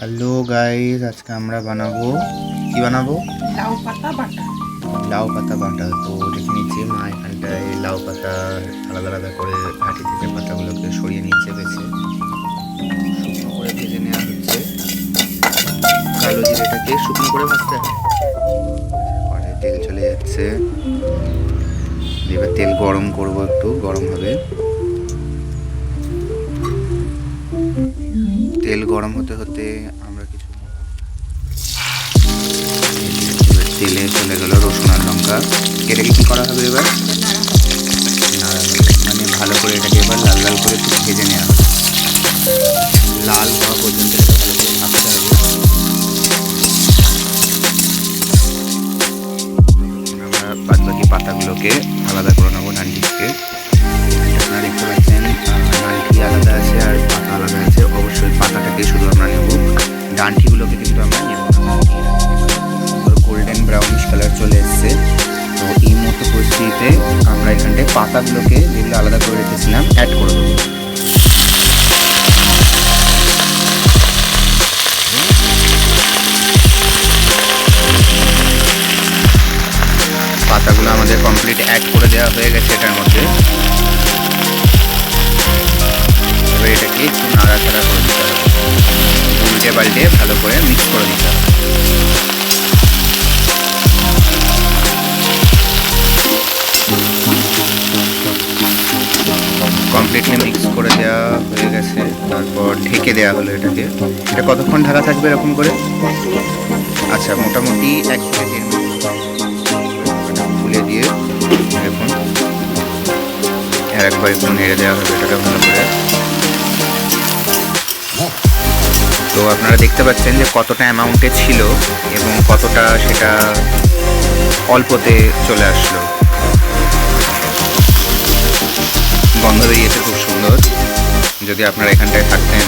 Hello guys আজকে আমরা বানাবো কি বানাবো? লাউ পাতা বাটা। লাউ পাতা বাটা। তো দেখে নিচ্ছি মা এখানটায় লাউ পাতা আলাদা আলাদা করে ঘাটি থেকে পাতাগুলোকে সরিয়ে নিচ্ছে বেছে। শুকনো করে ভেজে নেওয়া হচ্ছে। কালো জিরেটাকে শুকনো করে ভাজতে হবে। পরে তেল চলে যাচ্ছে। এবার তেল গরম করব একটু গরম হবে। তেল গরম হতে হতে আমরা কিছু তেলে চলে গেল রসুন আর লঙ্কা। এটাকে কি করা হবে এবার? মানে ভালো করে এটাকে এবার লাল লাল করে ভেজে নেওয়া হবে। মতো পরিস্থিতিতে আমরা এখানটায় পাতাগুলোকে যেগুলো আলাদা করে রেখেছিলাম অ্যাড করে দেবো। পাতাগুলো আমাদের কমপ্লিট অ্যাড করে দেওয়া হয়ে গেছে এটার মধ্যে। এবার এটাকে একটু নাড়াচাড়া করে দিতে হবে। উল্টে পাল্টে ভালো করে মিক্স করে দিতে হবে। কমপ্লিটলি মিক্স করে দেওয়া হয়ে গেছে, তারপর ঢেকে দেওয়া হলো এটাকে। এটা কতক্ষণ ঢাকা থাকবে এরকম করে? আচ্ছা মোটামুটি এক মতো। খুলে দিয়ে দেখুন। আর একবার একটু নেড়ে দেওয়া হবে এটাকে ভালো করে। তো আপনারা দেখতে পাচ্ছেন যে কতটা অ্যামাউন্টে ছিল এবং কতটা সেটা অল্পতে চলে আসলো। গন্ধ বেরিয়েছে খুব সুন্দর। যদি আপনারা এখানটায় থাকতেন,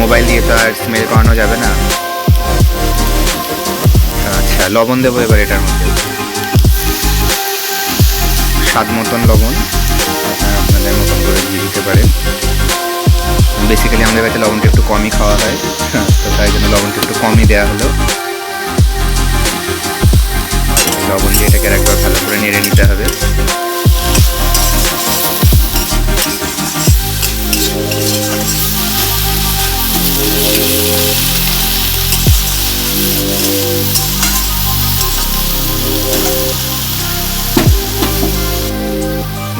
মোবাইল দিয়ে তো আর স্মেল করানো যাবে না। আচ্ছা লবণ দেবো এবার এটার মধ্যে। স্বাদ মতন লবণ আপনাদের মতন করে দিয়ে দিতে পারেন। বেসিক্যালি আমাদের কাছে লবণটা একটু কমই খাওয়া হয়, তো তাই জন্য লবণটা একটু কমই দেওয়া হলো। লবণ দিয়ে এটাকে একবার ভালো করে নেড়ে নিতে হবে।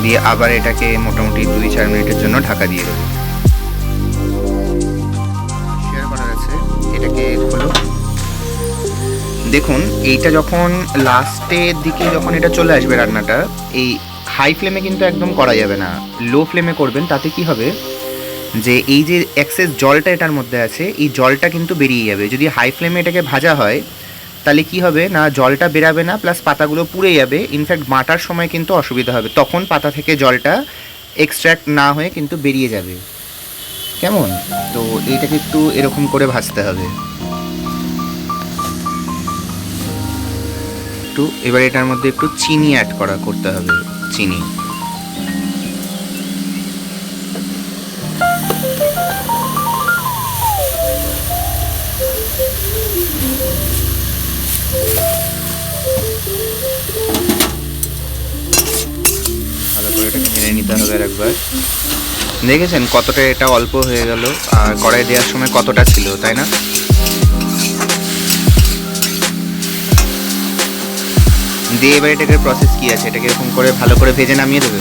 দিয়ে আবার এটাকে মোটামুটি দুই চার মিনিটের জন্য ঢাকা দিয়ে দেবো। দেখুন, এইটা যখন লাস্টের দিকে যখন এটা চলে আসবে রান্নাটা, এই হাই ফ্লেমে কিন্তু একদম করা যাবে না। লো ফ্লেমে করবেন, তাতে কি হবে? যে এই যে এক্সেস জলটা এটার মধ্যে আছে, এই জলটা কিন্তু বেরিয়ে যাবে। যদি হাই ফ্লেমে এটাকে ভাজা হয় তাহলে কি হবে না, জলটা বেরাবে না প্লাস পাতাগুলো পুড়ে যাবে। ইনফ্যাক্ট বাটার সময় কিন্তু অসুবিধা হবে। তখন পাতা থেকে জলটা এক্সট্র্যাক্ট না হয়ে কিন্তু বেরিয়ে যাবে। কেমন? তো এইটাকে একটু এরকম করে ভাজতে হবে। একটু, এবার এটার মধ্যে একটু চিনি অ্যাড করা, করতে হবে, চিনি। করে নিতে হবে আর একবার। দেখেছেন কতটা এটা অল্প হয়ে গেল, আর কড়াই দেওয়ার সময় কতটা ছিল, তাই না? দিয়ে এবার এটাকে প্রসেস কি আছে? এটাকে এরকম করে ভালো করে ভেজে নামিয়ে দেবে?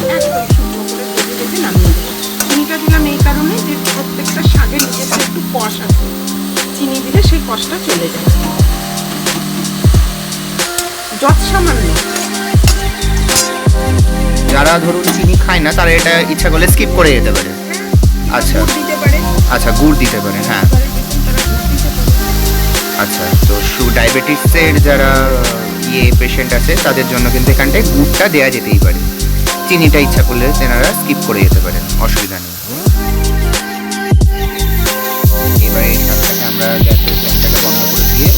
সেই কষটা চলে যায়। যত সামান্য। যারা ধরুন চিনি খায় না তারা এটা ইচ্ছা করলে স্কিপ করে যেতে পারে। আচ্ছা। গুড় দিতে পারে। আচ্ছা গুড় দিতে পারে হ্যাঁ। আচ্ছা তো সু ডায়াবেটিসের যারা ইয়ে পেশেন্ট আছে তাদের জন্য কিন্তু এখানটায় গুড়টা দেওয়া যেতেই পারে। চিনিটা ইচ্ছা করলে তেনারা স্কিপ করে যেতে পারেন অসুবিধা নেই। এবার এই আমরা গ্যাসের ফ্লেমটাকে বন্ধ করে দিয়ে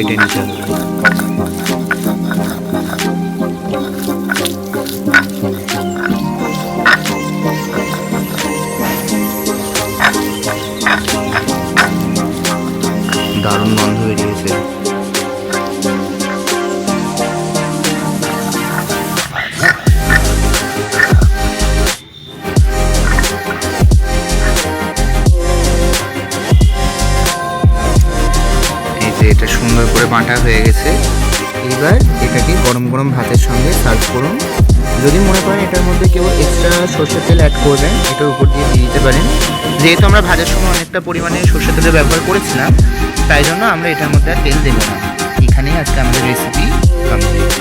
বেটে নিতে হবে যে এটা সুন্দর করে বাঁটা হয়ে গেছে, এবার এটাকে গরম গরম ভাতের সঙ্গে সার্ভ করুন। যদি মনে করেন এটার মধ্যে কেউ এক্সট্রা সর্ষের তেল অ্যাড করবেন, এটার উপর দিয়ে দিয়ে দিতে পারেন। যেহেতু আমরা ভাজার সময় অনেকটা পরিমাণে সর্ষের তেলের ব্যবহার করেছিলাম, তাই জন্য আমরা এটার মধ্যে আর তেল দেবো না। এখানেই আজকে আমাদের রেসিপি কমপ্লিট